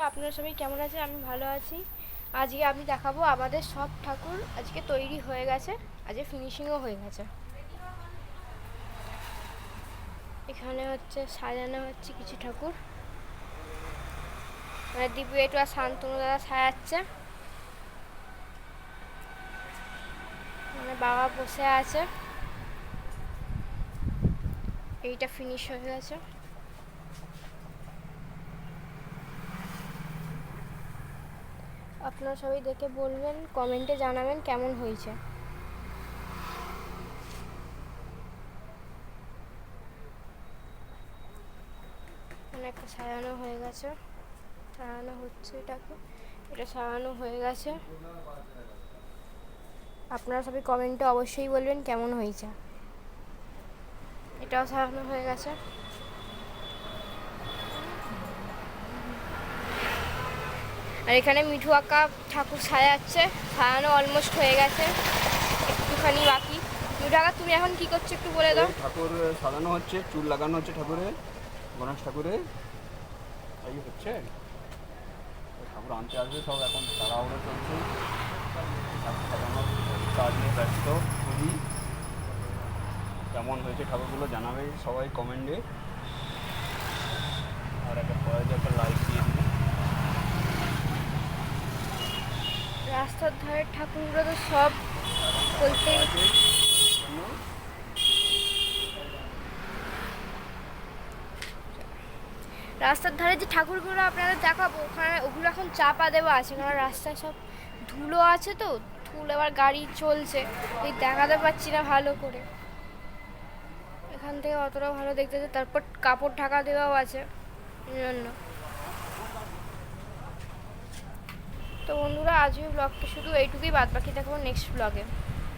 বন্ধুরা, আপনারা সবাই কেমন আছে আমি ভালো আছি। আজকে আমি দেখাবো আমাদের সব ঠাকুর আজকে তৈরি হয়ে গেছে। আজকে ফিনিশিংও হয়ে গেছে। এখানে হচ্ছে সাজানো হচ্ছে কিছু ঠাকুর। মানে দিব্য একটু আর শান্তনু দাদা সাজাচ্ছে। মানে বাবা বসে আছে। এইটা ফিনিশ হয়ে গেছে। আপনারা সবাই দেখে বলবেন, কমেন্টে জানাবেন কেমন হয়েছে। অনেকটা সাজানো হয়ে গেছে। সাজানো হচ্ছে এটাকে। এটা সাজানো হয়ে গেছে। আপনারা সবাই কমেন্টে অবশ্যই বলবেন কেমন হয়েছে। এটাও সাজানো হয়ে গেছে। আর এখানে মিঠু আঁকা ঠাকুর সাজাচ্ছে, সাজানো অলমোস্ট হয়ে গেছে, একটুখানি বাকি। মিঠু আঁকা তুমি এখন কি করছ একটু বলে দাও। ঠাকুর সাজানো হচ্ছে, চুল লাগানো হচ্ছে ঠাকুরে, গণেশ ঠাকুরে। এই হচ্ছে। ঠাকুর আনতে আসবে সব এখন, তাড়াহুড়ো চলছে। কাজ নিয়ে ব্যস্ত, খুবই। কেমন হয়েছে ঠাকুরগুলো জানাবে সবাই কমেন্টে আর একটা পরে যে একটা লাইক দিয়ে দিবে রাস্তার ধারের ঠাকুরগুলো তো সব বলতে রাস্তার ধারে যে ঠাকুরগুলো আপনাদের দেখাবো, ওখানে ওগুলো এখন চাপা দেওয়া আছে, কারণ রাস্তায় সব ধুলো আছে তো, ধুলো আবার গাড়ি চলছে, এই দেখাতে পাচ্ছি না ভালো করে। এখান থেকে অতটা ভালো দেখতে তারপর কাপড় ঢাকা দেওয়াও আছে, এই জন্য। তো বন্ধুরা আজকে ব্লগটা শুধু এইটুকুই। বাদ বাকি দেখাবো নেক্সট ব্লগে